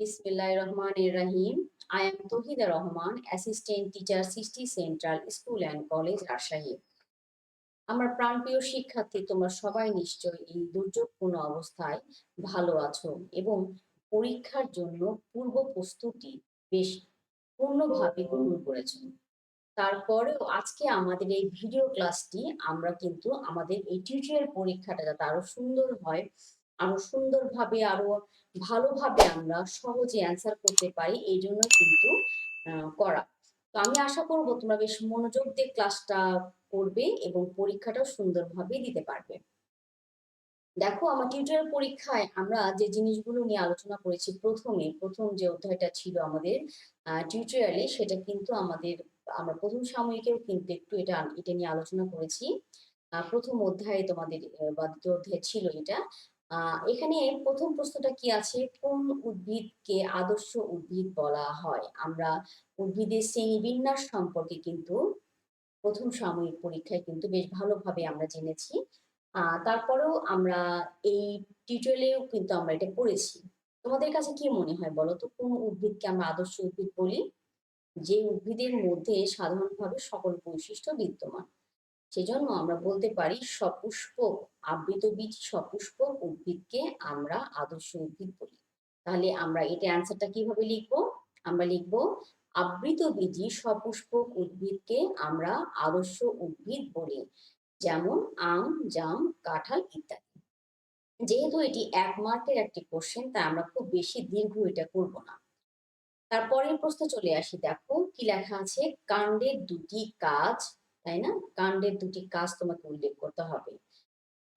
বিসমিল্লাহির রহমানির রহিম। I am Tahida Rahman assistant teacher city central school and college Rajshahi আমার প্রাণপ্রিয় শিক্ষার্থী, তোমরা সবাই নিশ্চয় এই দুর্যোগপূর্ণ অবস্থায় ভালো আছো এবং পরীক্ষার জন্য পূর্ব প্রস্তুতি বেশ পূর্ণভাবে গ্রহণ করেছ। তারপরেও আজকে আমাদের এই ভিডিও ক্লাসটি আমরা কিন্তু আমাদের এই টিউটোরিয়াল পরীক্ষাটা যাতে আরও সুন্দর হয় আরও সুন্দরভাবে, আরও ভালোভাবে আমরা সহজে অ্যান্সার করতে পারি, এই জন্য কিন্তু করা। তো আমি আশা করব তোমরা বেশ মনোযোগ দিয়ে ক্লাসটা করবে এবং পরীক্ষাটাও সুন্দরভাবে দিতে পারবে। দেখো, আমার টিউটোরিয়াল পরীক্ষায় আমরা যে জিনিসগুলো নিয়ে আলোচনা করেছি প্রথমে, প্রথম যে অধ্যায়টা ছিল আমাদের টিউটোরিয়ালে সেটা কিন্তু আমাদের, আমরা প্রথম সাময়িকেও কিন্তু একটু এটা এটা নিয়ে আলোচনা করেছি। প্রথম অধ্যায়ে তোমাদের বা দ্বিতীয় অধ্যায় ছিল এটা। এখানে প্রথম প্রশ্নটা কি আছে? কোন উদ্ভিদকে আদর্শ উদ্ভিদ বলা হয়? আমরা উদ্ভিদের শ্রেণি বিন্যাস সম্পর্কে কিন্তু প্রথম সাময়িক পরীক্ষায় কিন্তু বেশ ভালোভাবে আমরা জেনেছি। আহ তারপরেও আমরা এই টিউটোরিয়ালেও কিন্তু আমরা এটা পড়েছি তোমাদের কাছে কি মনে হয় বলো তো? কোন উদ্ভিদকে আমরা আদর্শ উদ্ভিদ বলি? যে উদ্ভিদের মধ্যে সাধারণভাবে সকল বৈশিষ্ট্য বিদ্যমান। সেজন্য আমরা বলতে পারি সপুষ্পক আবৃতবীজ সপুষ্পক উদ্ভিদকে আমরা আদর্শ উদ্ভিদ বলি। তাহলে আমরা এটা অ্যান্সারটা কীভাবে লিখব? আমরা লিখব আবৃতবীজী সপুষ্পক উদ্ভিদকে আমরা আদর্শ উদ্ভিদ বলি, যেমন আম, জাম, কাঁঠাল ইত্যাদি। যেহেতু এটি এক মার্কের একটি কোশ্চেন তাই আমরা খুব বেশি দীর্ঘ এটা করব না। তারপরের প্রশ্ন চলে আসি, দেখো, কি লেখা আছে? কাণ্ডের দুটি কাজ তাই না? কাণ্ডের দুটি কাজ তোমাকে উল্লেখ করতে হবে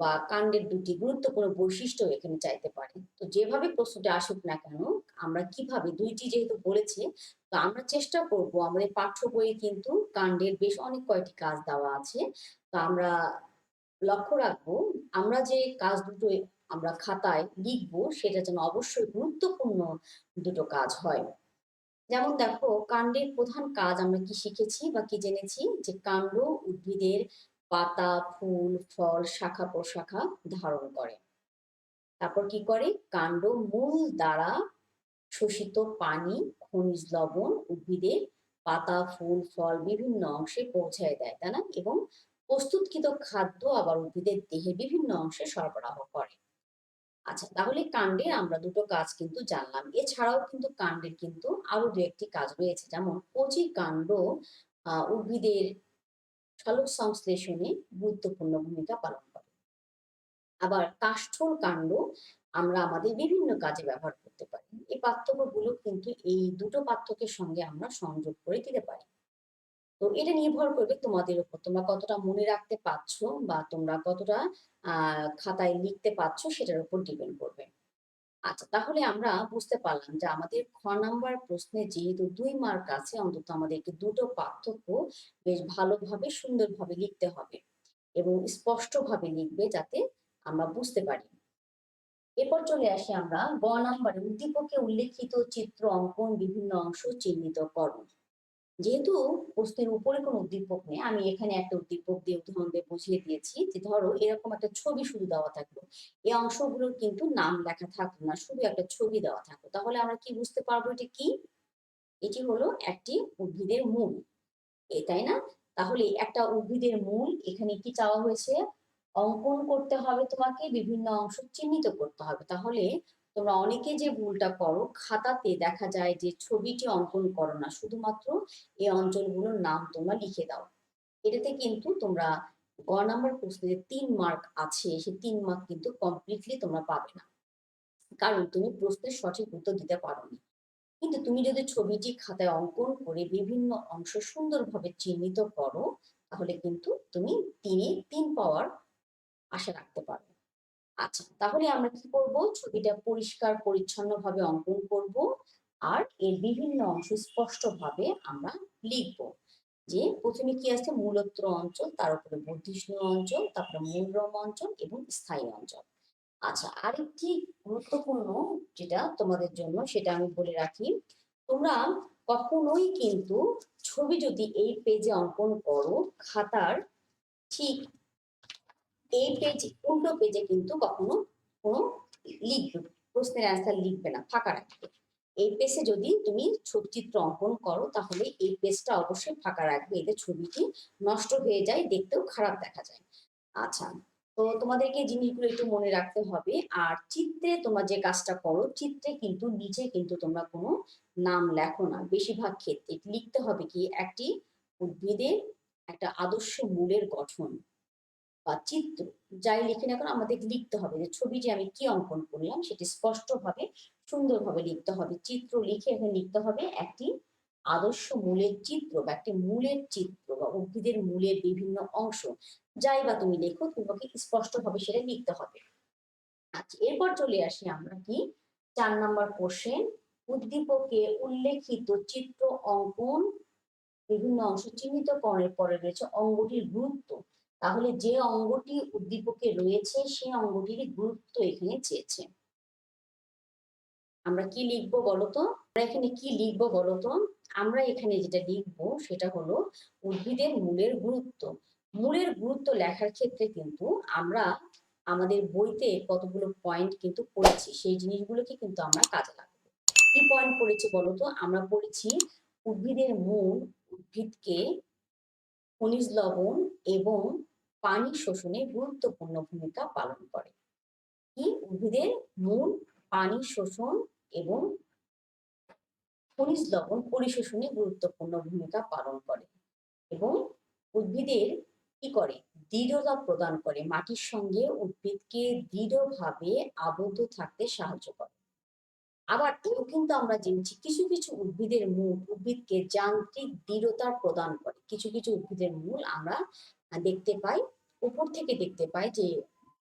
বা কাণ্ডের দুটি গুরুত্বপূর্ণ বৈশিষ্ট্য এখানে চাইতে পারে। তো যেভাবে প্রশ্নটা আসুক না কেন, আমরা কীভাবে, দুইটি যেহেতু বলেছে, তো আমরা চেষ্টা করব, আমাদের পাঠ্য বইয়ে কিন্তু কাণ্ডের বেশ অনেক কয়টি কাজ দেওয়া আছে। তো আমরা লক্ষ্য রাখব, আমরা যে কাজ দুটো আমরা খাতায় লিখব, সেটা যেন অবশ্যই গুরুত্বপূর্ণ দুটো কাজ হয়। যেমন দেখো, কাণ্ডের প্রধান কাজ আমরা কি শিখেছি বা কি জেনেছি? যে কাণ্ড উদ্ভিদের পাতা, ফুল, ফল, শাখা প্রশাখা ধারণ করে। তারপর কি করে? কাণ্ড মূল দ্বারা শোষিত পানি, খনিজ লবণ উদ্ভিদের পাতা, ফুল, ফল বিভিন্ন অংশে পৌঁছায় দেয়, তাই না? এবং প্রস্তুতকৃত খাদ্য আবার উদ্ভিদের দেহে বিভিন্ন অংশে সরবরাহ করে। আচ্ছা তাহলে কাণ্ডের আমরা দুটো কাজ কিন্তু জানলাম। এছাড়াও কিন্তু কাণ্ডের কিন্তু আরও দু একটি কাজ রয়েছে। যেমন কচি কাণ্ড উদ্ভিদের সালোক সংশ্লেষণে গুরুত্বপূর্ণ ভূমিকা পালন করে। আবার কাষ্ঠল কাণ্ড আমরা আমাদের বিভিন্ন কাজে ব্যবহার করতে পারি। এই পার্থক্যগুলো কিন্তু এই দুটো পার্থক্যের সঙ্গে আমরা সংযোগ করে দিতে পারি। তো এটা নির্ভর করবে তোমাদের উপর। তোমরা কতটা মনে রাখতে পারছ বা তোমরা কতটা খাতায় লিখতে পারছ সেটার উপর ডিপেন্ড করবে। আচ্ছা তাহলে আমরা বুঝতে পারলাম যে আমাদের খ নাম্বার প্রশ্নে যেহেতু দুই মার্ক আছে, অন্তত আমাদেরকে দুটো পার্থক্য বেশ ভালোভাবে, সুন্দরভাবে লিখতে হবে এবং স্পষ্টভাবে লিখবে যাতে আমরা বুঝতে পারি। এরপর চলে আসি আমরা গ নাম্বারে উদ্দীপকে উল্লেখিত চিত্র অঙ্কন বিভিন্ন অংশ চিহ্নিত করো যেহেতু প্রশ্নের উপরে কোনো উদ্দীপক নেই, আমি এখানে একটা উদ্দীপক দিয়ে উদাহরণ বুঝিয়ে দিয়েছি যে ধরো এরকম একটা ছবি শুধু দেওয়া থাকল। এই অংশগুলোর কিন্তু নাম লেখা থাকল না, শুধু একটা ছবি দেওয়া থাকল। তাহলে আমরা কি বুঝতে পারব এটা কি? এটি হলো একটি উদ্ভিদের মূল। এ, তাই না? তাহলে একটা উদ্ভিদের মূল এখানে কি চাওয়া হয়েছে? অঙ্কন করতে হবে তোমাকে, বিভিন্ন অংশ চিহ্নিত করতে হবে। তাহলে তোমরা অনেকে যে ভুলটা করো, খাতাতে দেখা যায় যে ছবিটি অঙ্কন করো না। শুধুমাত্র এই অঞ্চলগুলোর নাম তোমরা লিখে দাও। এটাতে কিন্তু তোমরা গ নাম্বার প্রশ্নে তিন মার্ক আছে সেই তিন মার্ক কিন্তু কমপ্লিটলি তোমরা পাবে না। কারণ তুমি প্রশ্নের সঠিক উত্তর দিতে পারো না। কিন্তু তুমি যদি ছবিটি খাতায় অঙ্কন করে বিভিন্ন অংশ সুন্দরভাবে চিহ্নিত করো, তাহলে কিন্তু তুমি তিনে তিন পাওয়ার আশা রাখতে পারো আচ্ছা তাহলে আমরা কি করব? ছবিটা পরিষ্কার পরিচ্ছন্ন ভাবে অঙ্কন করব আর এর বিভিন্ন অংশ স্পষ্ট ভাবে আমরা লিখব যে প্রথমে কি আছে? মূলত্র অঞ্চল, তার উপরে বর্ধিষ্ণু অঞ্চল, তারপরে মূলরম অঞ্চল এবং স্থায়ী অঞ্চল। আচ্ছা আরেকটি গুরুত্বপূর্ণ যেটা তোমাদের জন্য সেটা আমি বলে রাখি, তোমরা কখনোই কিন্তু ছবি যদি এই পেজে অঙ্কন করো, খাতার ঠিক এই পেজ উল্টো পেজে কিন্তু কখনো কোনো লিখবে প্রশ্নের অ্যান্সার লিখবে না, ফাঁকা রাখবে। এই পেজে যদি তুমি ছবি চিত্র অঙ্কন করো, তাহলে এই পেজটা অবশ্যই ফাঁকা রাখবে। এতে ছবিটি নষ্ট হয়ে যায়, দেখতেও খারাপ দেখা যায়। আচ্ছা তো তোমাদেরকে জিনিসগুলো একটু মনে রাখতে হবে। আর চিত্রে তোমরা যে কাজটা করো, চিত্রে কিন্তু নিচে কিন্তু তোমরা কোনো নাম লেখো না। বেশিরভাগ ক্ষেত্রে লিখতে হবে কি, একটি উদ্ভিদের, একটা আদর্শ মূলের গঠন। বা চিত্র যাই লিখে না কেন আমাদের লিখতে হবে। যে ছবি যে আমি কি অঙ্কন করলাম সেটি স্পষ্টভাবে, সুন্দরভাবে লিখতে হবে। চিত্র লিখে এখানে লিখতে হবে একটি আদর্শ মূলের চিত্র বা একটি মূলের চিত্র বা উদ্ভিদের মূলের বিভিন্ন অংশ। যাই বা তুমি লেখো, তোমাকে স্পষ্টভাবে সেটা লিখতে হবে। আচ্ছা এরপর চলে আসি আমরা কি? চার নম্বর কোশ্চেন উদ্দীপকে উল্লেখিত চিত্র অঙ্কন, বিভিন্ন অংশ চিহ্নিত করার পরে রয়েছে অঙ্গটির গুরুত্ব। তাহলে যে অঙ্গটি উদ্দীপকে রয়েছে সেই অঙ্গটির গুরুত্ব এখানে চেয়েছে। আমরা কি লিখব বলতো? আমরা এখানে কি লিখব বলতো? আমরা এখানে যেটা লিখব, সেটা হলো উদ্ভিদের মূলের গুরুত্ব। মূলের গুরুত্ব লেখার ক্ষেত্রে কিন্তু আমরা আমাদের বইতে কতগুলো পয়েন্ট কিন্তু পড়েছি, সেই জিনিসগুলোকে কিন্তু আমরা কাজে লাগাবো। কি পয়েন্ট পড়েছি বলতো? আমরা পড়েছি উদ্ভিদের মূল উদ্ভিদকে খনিজ লবণ এবং পানি শোষণে গুরুত্বপূর্ণ ভূমিকা পালন করে। কি উদ্ভিদের মূল পানি শোষণ এবং খনিজ লবণ পরিশোষণে গুরুত্বপূর্ণ ভূমিকা পালন করে এবং উদ্ভিদের কি করে? দৃঢ়তা প্রদান করে, মাটির সঙ্গে উদ্ভিদকে দৃঢ়ভাবে আবদ্ধ থাকতে সাহায্য করে। আবার এও কিন্তু আমরা জেনেছি কিছু কিছু উদ্ভিদের মূল, উদ্ভিদকে যান্ত্রিক দৃঢ়তা প্রদান করে। কিছু কিছু উদ্ভিদের মূল আমরা দেখতে পাই, উপর থেকে দেখতে পাই যে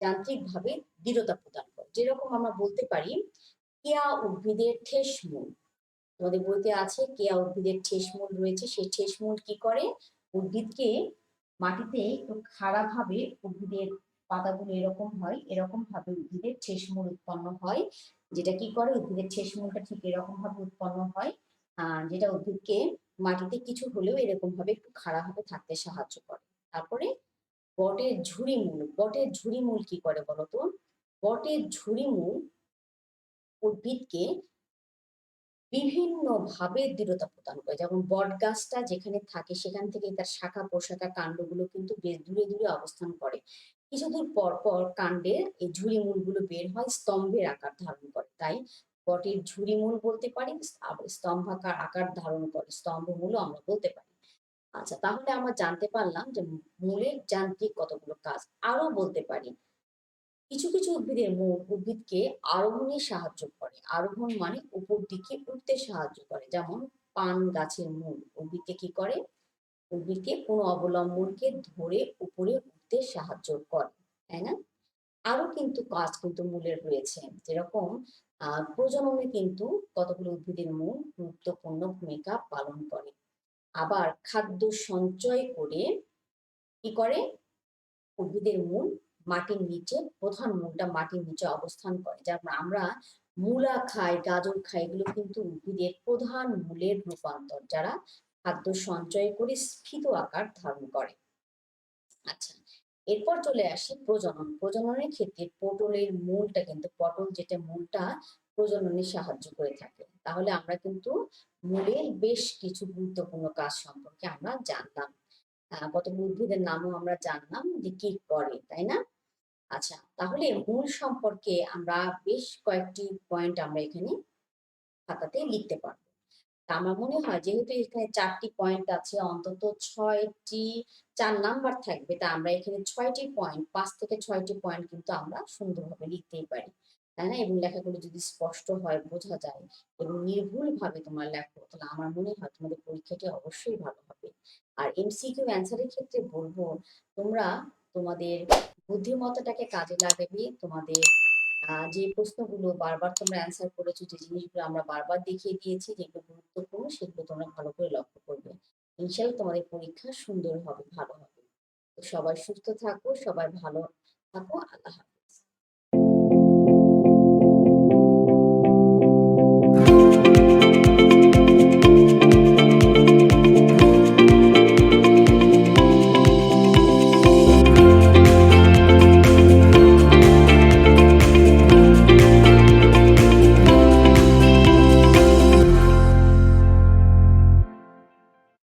যান্ত্রিকভাবে দৃঢ়তা প্রদান করে। যেরকম আমরা বলতে পারি, কেয়া উদ্ভিদের ঠেস মূল। তোমাদের বইতে আছে, কেয়া উদ্ভিদের ঠেস মূল রয়েছে। সেই ঠেস মূল কি করে? উদ্ভিদকে মাটিতে একটু খাড়া ভাবে উদ্ভিদের পাতাগুলো এরকম হয় এরকম ভাবে উদ্ভিদের ঠেস মূল উৎপন্ন হয়, যেটা কি করে? উদ্ভিদের ঠেস মূলটা ঠিক এরকম ভাবে উৎপন্ন হয় যেটা উদ্ভিদকে মাটিতে কিছু হলেও এরকম ভাবে একটু খাড়া ভাবে থাকতে সাহায্য করে। তারপরে বটের ঝুড়ি মূল বটের ঝুড়ি মূল কি করে বলতো বটের ঝুড়ি মূল উদ্ভিদকে বিভিন্ন ভাবে দৃঢ়তা প্রদান করে। যেমন বট গাছটা যেখানে থাকে সেখান থেকে তার শাখা পোশাখা কাণ্ডগুলো কিন্তু বেশ দূরে দূরে অবস্থান করে। কিছু দূর পর পর কাণ্ডের এই ঝুড়ি মূলগুলো বের হয়, স্তম্ভের আকার ধারণ করে। তাই বটের ঝুড়ি মূল বলতে পারি স্তম্ভাকার আকার ধারণ করে। স্তম্ভ মূলও আমরা বলতে পারি। আচ্ছা তাহলে আমরা জানতে পারলাম যে মূলের যান্ত্রিক কতগুলো কাজ আরও বলতে পারি। কিছু কিছু উদ্ভিদের মূল উদ্ভিদকে আরোহণে সাহায্য করে। আরোহণ মানে উপর দিকে উঠতে সাহায্য করে। যেমন পান গাছের মূল উদ্ভিদকে কি করে? উদ্ভিদকে কোনো অবলম্বনকে ধরে উপরে উঠতে সাহায্য করে, তাই না? আরও কিন্তু কাজ কিন্তু মূলের রয়েছে। যেরকম প্রজননে কিন্তু কতগুলো উদ্ভিদের মূল গুরুত্বপূর্ণ ভূমিকা পালন করে। আবার খাদ্য সঞ্চয় করে কি করে? উদ্ভিদের মূল মাটির নিচে, প্রধান মূলটা মাটির নিচে অবস্থান করে। যেমন আমরা মূলা খাই, গাজর খাই, এগুলো কিন্তু উদ্ভিদের প্রধান মূলের রূপান্তর যারা খাদ্য সঞ্চয় করে স্ফীত আকার ধারণ করে। আচ্ছা এরপর চলে আসি প্রজনন। প্রজননের ক্ষেত্রে পটলের মূলটা কিন্তু, পটল যেটা মূলটা প্রজননে সাহায্য করে থাকে। তাহলে আমরা কিন্তু মূলের বেশ কিছু গুরুত্বপূর্ণ কাজ সম্পর্কে আমরা জানলাম কতগুলো উদ্ভিদের নামও আমরা জানলাম যে কি করে, তাই না? আচ্ছা তাহলে মূল সম্পর্কে আমরা বেশ কয়েকটি পয়েন্ট আমরা এখানে খাতাতে লিখতে পারব। আমার মনে হয় যেহেতু এখানে চারটি পয়েন্ট আছে, অন্তত ছয়টি, চার নাম্বার থাকবে, তা আমরা এখানে ছয়টি পয়েন্ট পাঁচ থেকে ছয়টি পয়েন্ট কিন্তু আমরা সুন্দরভাবে লিখতেই পারি। তাই না? এবং লেখাগুলো যদি স্পষ্ট হয়, বোঝা যায় এবং নির্ভুল ভাবে তোমার লেখো, তাহলে আমার মনে হয় তোমাদের পরীক্ষাটি অবশ্যই ভালো হবে। আর এমসিকিউ অ্যান্সারের ক্ষেত্রে বলব, তোমরা তোমাদের বুদ্ধিমত্তাটাকে কাজে লাগাবে, তোমাদের যে প্রশ্নগুলো বারবার তোমরা অ্যান্সার করেছ, যে জিনিসগুলো আমরা বারবার দেখিয়ে দিয়েছি, যেগুলো গুরুত্বপূর্ণ, সেগুলো তোমরা ভালো করে লক্ষ্য করবে। ইনশাল্লাহ তোমাদের পরীক্ষা সুন্দর হবে, ভালো হবে। সবাই সুস্থ থাকো, সবাই ভালো থাকো, আল্লাহ